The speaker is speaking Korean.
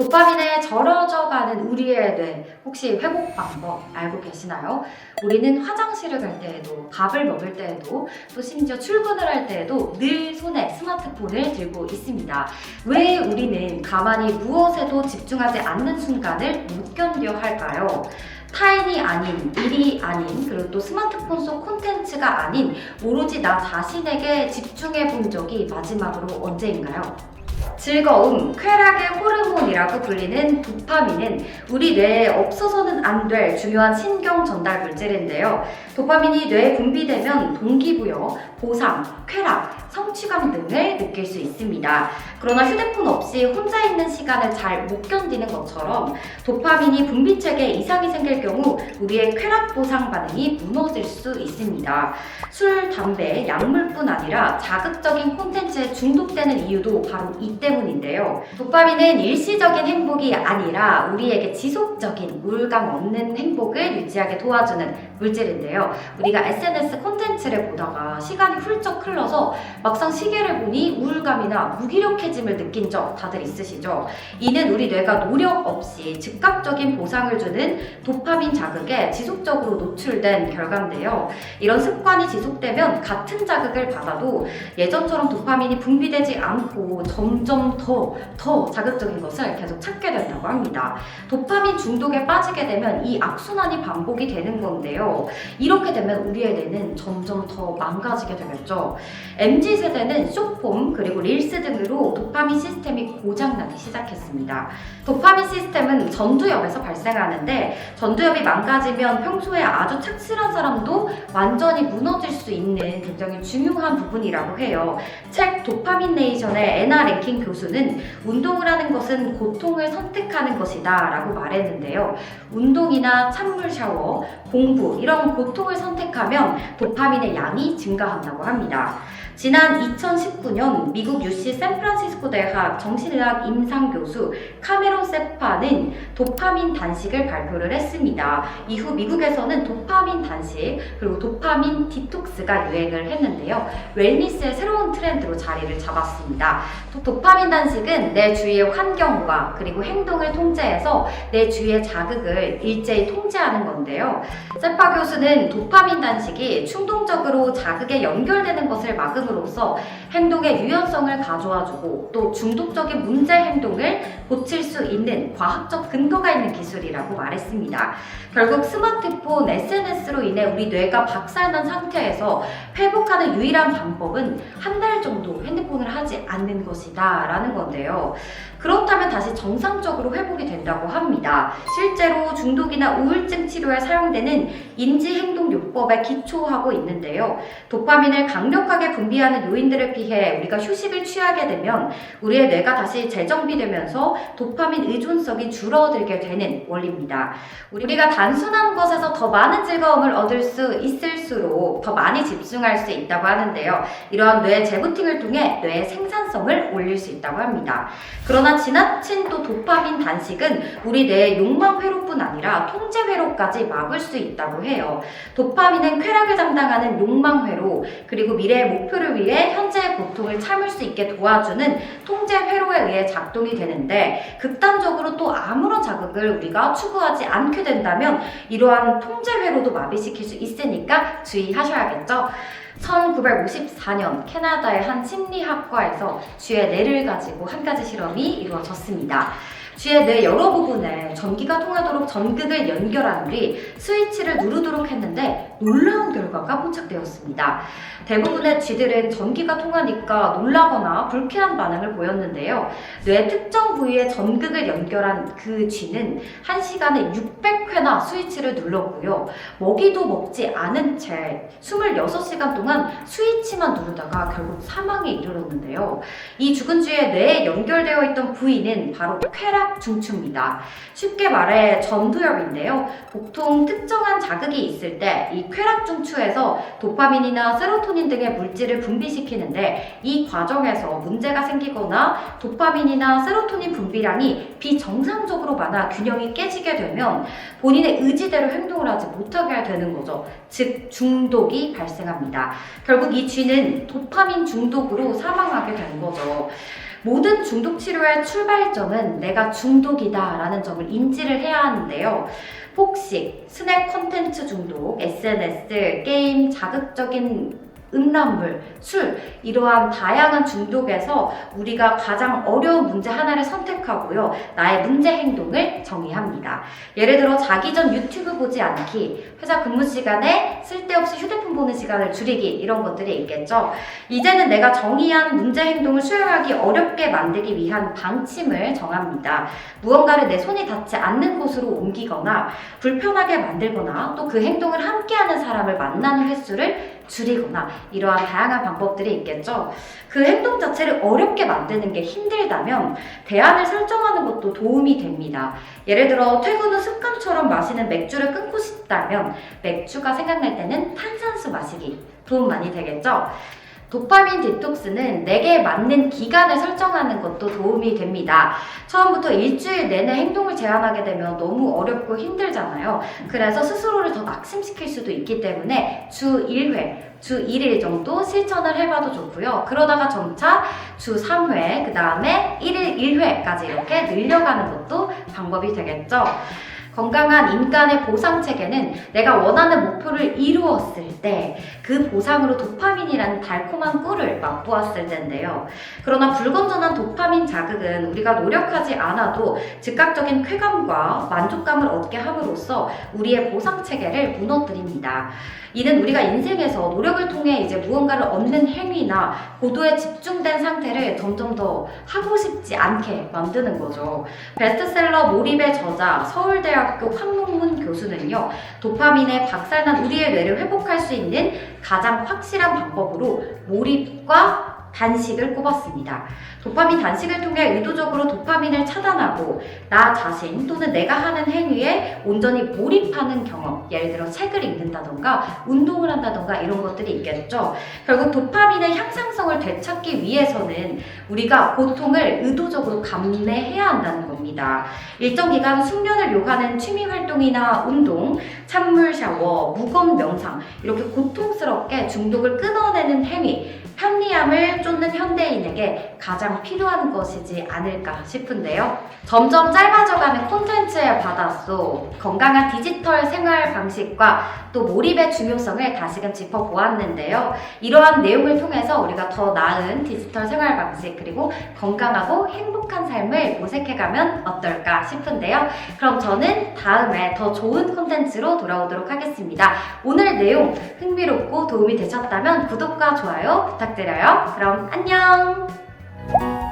도파민에 절어져가는 우리의 뇌 혹시 회복 방법 알고 계시나요? 우리는 화장실을 갈 때에도 밥을 먹을 때에도 또 심지어 출근을 할 때에도 늘 손에 스마트폰을 들고 있습니다. 왜 우리는 가만히 무엇에도 집중하지 않는 순간을 못 견뎌 할까요? 타인이 아닌, 일이 아닌, 그리고 또 스마트폰 속 콘텐츠가 아닌 오로지 나 자신에게 집중해 본 적이 마지막으로 언제인가요? 즐거움, 쾌락의 호르몬이라고 불리는 도파민은 우리 뇌에 없어서는 안 될 중요한 신경 전달 물질인데요. 도파민이 뇌에 분비되면 동기부여, 보상, 쾌락, 성취감 등을 느낄 수 있습니다. 그러나 휴대폰 없이 혼자 있는 시간을 잘 못 견디는 것처럼 도파민이 분비책에 이상이 생길 경우 우리의 쾌락 보상 반응이 무너질 수 있습니다. 술, 담배, 약물뿐 아니라 자극적인 콘텐츠에 중독되는 이유도 바로 이 때문인데요. 도파민은 일시적인 행복이 아니라 우리에게 지속적인 우울감 없는 행복을 유지하게 도와주는 물질인데요. 우리가 SNS 콘텐츠를 보다가 시간이 훌쩍 흘러서 막상 시계를 보니 우울감이나 무기력해짐을 느낀 적 다들 있으시죠? 이는 우리 뇌가 노력 없이 즉각적인 보상을 주는 도파민 자극에 지속적으로 노출된 결과인데요. 이런 습관이 지속되면 같은 자극을 받아도 예전처럼 도파민이 분비되지 않고 점점 더, 더 자극적인 것을 계속 찾게 된다고 합니다. 도파민 중독에 빠지게 되면 이 악순환이 반복이 되는 건데요. 이렇게 되면 우리의 뇌는 점점 더 망가지게 되겠죠. MZ 세대는 쇼폼 그리고 릴스 등으로 도파민 시스템이 고장나기 시작했습니다. 도파민 시스템은 전두엽에서 발생하는데 전두엽이 망가지면 평소에 아주 착실한 사람도 완전히 무너질 수 있는 굉장히 중요한 부분이라고 해요. 책 도파민 네이션의 에나 랭킹 교수는 운동을 하는 것은 고통을 선택하는 것이다 라고 말했는데요. 운동이나 찬물 샤워, 공부 이런 고통을 선택하면 도파민의 양이 증가한다고 합니다. 지난 2019년 미국 UC 샌프란시스코 대학 정신의학 임상 교수 카메론 세파는 도파민 단식을 발표를 했습니다. 이후 미국에서는 도파민 단식 그리고 도파민 디톡스가 유행을 했는데요. 웰니스의 새로운 트렌드로 자리를 잡았습니다. 도- 도파민 단식은 내 주위의 환경과 그리고 행동을 통제해서 내 주위의 자극을 일제히 통제하는 건데요. 세파 교수는 도파민 단식이 충동적으로 자극에 연결되는 것을 막음으로 써 행동의 유연성을 가져와주고 또 중독적인 문제 행동을 고칠 수 있는 과학적 근거가 있는 기술이라고 말했습니다. 결국 스마트폰, SNS로 인해 우리 뇌가 박살난 상태에서 회복하는 유일한 방법은 한 달 정도 핸드폰을 하지 않는 것이다 라는 건데요. 그렇다면 다시 정상적으로 회복이 된다고 합니다. 실제로 중독이나 우울증 치료에 사용되는 인지행동요법에 기초하고 있는데요. 도파민을 강력하게 분비하는 요인들을 피해 우리가 휴식을 취하게 되면 우리의 뇌가 다시 재정비되면서 도파민 의존성이 줄어들게 되는 원리입니다. 우리가 단순한 것에서 더 많은 즐거움을 얻을 수 있을수록 더 많이 집중할 수 있다고 하는데요. 이러한 뇌 재부팅을 통해 뇌의 생산성을 올릴 수 있다고 합니다. 그러나 지나친 또 도파민 단식은 우리 뇌의 욕망 회로뿐 아니라 통제 회로까지 막을 수 있다고 해요. 도파민은 쾌락을 담당하는 욕망 회로 그리고 미래의 목표를 위해 현재의 고통을 참을 수 있게 도와주는 통제 회로에 의해 작동이 되는데 극단적으로 또 아무런 자극을 우리가 추구하지 않게 된다면 이러한 통제 회로도 마비시킬 수 있으니까 주의하셔야겠죠. 1954년 캐나다의 한 심리학과에서 쥐의 뇌를 가지고 한 가지 실험이 이루어졌습니다. 쥐의 뇌 여러 부분에 전기가 통하도록 전극을 연결한 뒤 스위치를 누르도록 했는데 놀라운 결과가 포착되었습니다. 대부분의 쥐들은 전기가 통하니까 놀라거나 불쾌한 반응을 보였는데요. 뇌 특정 부위에 전극을 연결한 그 쥐는 한 시간에 600회나 스위치를 눌렀고요. 먹이도 먹지 않은 채 26시간 동안 스위치만 누르다가 결국 사망에 이르렀는데요. 이 죽은 쥐의 뇌에 연결되어 있던 부위는 바로 쾌락 중추입니다. 쉽게 말해 전두엽인데요. 보통 특정한 자극이 있을 때 이 쾌락 중추에서 도파민이나 세로토닌 등의 물질을 분비시키는데 이 과정에서 문제가 생기거나 도파민이나 세로토닌 분비량이 비정상적으로 많아 균형이 깨지게 되면 본인의 의지대로 행동을 하지 못하게 되는 거죠. 즉 중독이 발생합니다. 결국 이 쥐는 도파민 중독으로 사망하게 되는 거죠. 모든 중독 치료의 출발점은 내가 중독이다라는 점을 인지를 해야 하는데요. 폭식, 스낵 콘텐츠 중독, SNS, 게임, 자극적인 음란물, 술 이러한 다양한 중독에서 우리가 가장 어려운 문제 하나를 선택하고요. 나의 문제 행동을 정의합니다. 예를 들어 자기 전 유튜브 보지 않기, 회사 근무 시간에 쓸데없이 휴대폰 보는 시간을 줄이기 이런 것들이 있겠죠. 이제는 내가 정의한 문제 행동을 수행하기 어렵게 만들기 위한 방침을 정합니다. 무언가를 내 손이 닿지 않는 곳으로 옮기거나 불편하게 만들거나 또 그 행동을 함께하는 사람을 만나는 횟수를 줄이거나 이러한 다양한 방법들이 있겠죠. 그 행동 자체를 어렵게 만드는 게 힘들다면 대안을 설정하는 것도 도움이 됩니다. 예를 들어 퇴근 후 습관처럼 마시는 맥주를 끊고 싶다면 맥주가 생각날 때는 탄산수 마시기 도움 많이 되겠죠. 도파민 디톡스는 내게 맞는 기간을 설정하는 것도 도움이 됩니다. 처음부터 일주일 내내 행동을 제한하게 되면 너무 어렵고 힘들잖아요. 그래서 스스로를 더 낙심시킬 수도 있기 때문에 주 1회, 주 1일 정도 실천을 해봐도 좋고요. 그러다가 점차 주 3회, 그 다음에 1일 1회까지 이렇게 늘려가는 것도 방법이 되겠죠. 건강한 인간의 보상 체계는 내가 원하는 목표를 이루었을 때 그 보상으로 도파민이라는 달콤한 꿀을 맛보았을 텐데요. 그러나 불건전한 도파민 자극은 우리가 노력하지 않아도 즉각적인 쾌감과 만족감을 얻게 함으로써 우리의 보상 체계를 무너뜨립니다. 이는 우리가 인생에서 노력을 통해 이제 무언가를 얻는 행위나 고도에 집중된 상태를 점점 더 하고 싶지 않게 만드는 거죠. 베스트셀러 몰입의 저자 서울대학 교 황문문 교수는요, 도파민의 박살난 우리의 뇌를 회복할 수 있는 가장 확실한 방법으로 몰입과 단식을 꼽았습니다. 도파민 단식을 통해 의도적으로 도파민을 차단하고 나 자신 또는 내가 하는 행위에 온전히 몰입하는 경험, 예를 들어 책을 읽는다던가 운동을 한다던가 이런 것들이 있겠죠. 결국 도파민의 향상성을 되찾기 위해서는 우리가 고통을 의도적으로 감내해야 한다는 겁니다. 일정 기간 숙련을 요하는 취미 활동이나 운동, 찬물 샤워, 무건 명상 이렇게 고통스럽게 중독을 끊어내는 행위, 편리함을 쫓는 현대인에게 가장 필요한 것이지 않을까 싶은데요. 점점 짧아져가는 콘텐츠의 바닷속, 건강한 디지털 생활 방식과 또 몰입의 중요성을 다시금 짚어보았는데요. 이러한 내용을 통해서 우리가 더 나은 디지털 생활 방식 그리고 건강하고 행복한 삶을 모색해가면 어떨까 싶은데요. 그럼 저는 다음에 더 좋은 콘텐츠로 돌아오도록 하겠습니다. 오늘 내용 흥미롭고 도움이 되셨다면 구독과 좋아요 부탁드려요. 그럼 안녕!